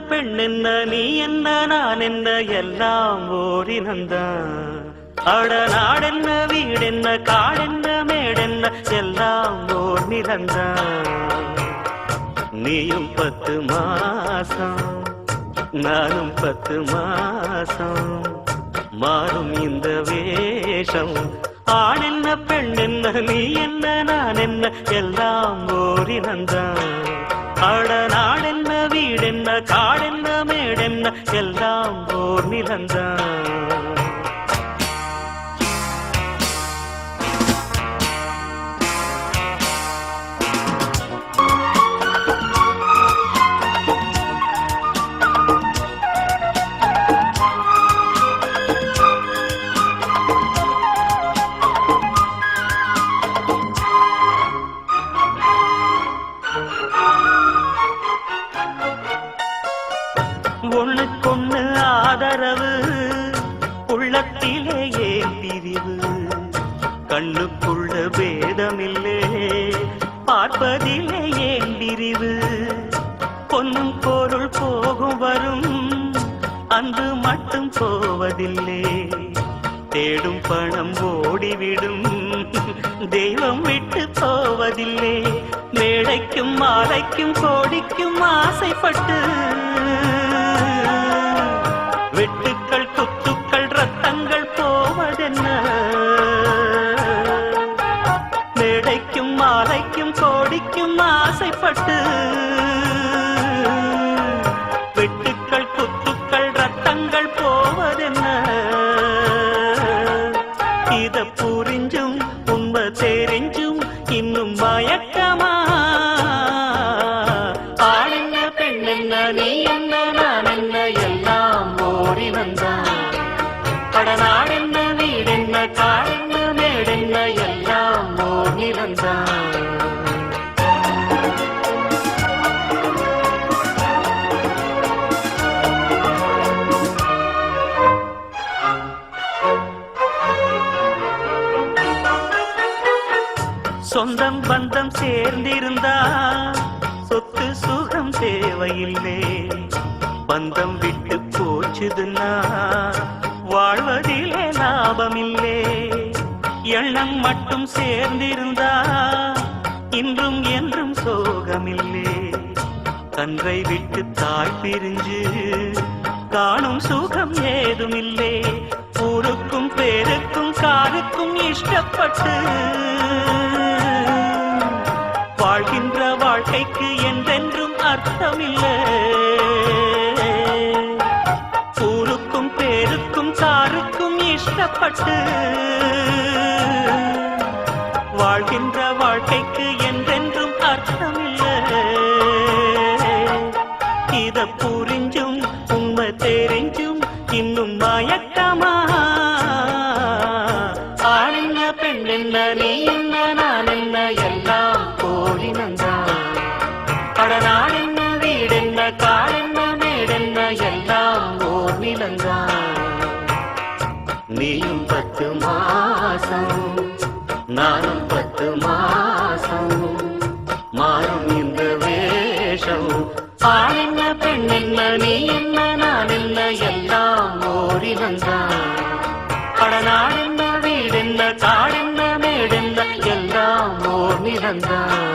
பெண் என்ன நீ என்ன நான் என்ன எல்லாம் ஓரினந்தான் அட நாடென்ன வீடென்ன காடென்ன மேடென்ன எல்லாம் ஓர் நிறந்தான் நீயும் பத்து மாசம் நானும் பத்து மாசம் மாறும் இந்த வேஷம். ஆண் என்ன பெண் என்ன நீ என்ன நான் என்ன எல்லாம் ஓரினந்தான் அட ஓர் நிலந்தான் ஆதரவு உள்ளத்திலேயே பிரிவு? கண்ணுக்குள்ள பேதமில்லே பார்ப்பதிலே ஏன் பிரிவு? பொன்னும் பொருள் போகும் வரும் அன்பு மட்டும் போவதில்லை. தேடும் பணம் ஓடிவிடும் தெய்வம் விட்டு போவதில்லை. மேடைக்கும் மாலைக்கும் கோடிக்கும் ஆசைப்பட்டு வெட்டுக்கள் குத்துக்கள் ரத்தங்கள் போவதென்ன? மேடைக்கும் மாலைக்கும் கோடிக்கும் ஆசைப்பட்டு வெட்டுக்கள் குத்துக்கள் ரத்தங்கள் போவதென்ன? இத புரிஞ்சும் உண்மை தெரிஞ்சும் இன்னும் மயக்கமா ஆணென்ன பெண்ணென்ன நீ என்ன வீடென்ன காடென்ன எல்லாம் ஓர் நிலந்தான் சொந்தம் பந்தம் சேர்ந்திருந்தா சொத்து சுகம் தேவையில்லை. பந்தம் விட்டு போச்சுதுன்னா வாழ்வதிலே லாபமில்லே. எண்ணம் மட்டும் சேர்ந்திருந்தா இன்றும் என்றும் சோகமில்லே. கன்றை விட்டு தாய் பிரிஞ்சு காணும் சுகம் ஏதுமில்லே. ஊருக்கும் பேருக்கும் காருக்கும் இஷ்டப்பட்டு வாழ்கின்ற வாழ்க்கைக்கு என்றென்றும் அர்த்தமில்லை. இஷ்டப்பட்டு வாழ்கின்ற வாழ்க்கைக்கு என்றென்றும் அர்த்தமில்லை. இத புரிஞ்சும் உண்மை தெரிஞ்சும் இன்னும் மயக்கமா? ஆணென்ன பெண் என்ன நீ நீயும் பத்து மாசம் நானும் பத்து மாசம். மாறும் இந்த வேஷம். ஆண் என்ன பெண் என்ன நீ என்ன நான் என்ன எல்லாம் ஓரினந்தான் படநாடென்ன வீடென்ன காடென்ன மேடென்ன எல்லாம் ஓர் நிலந்தான்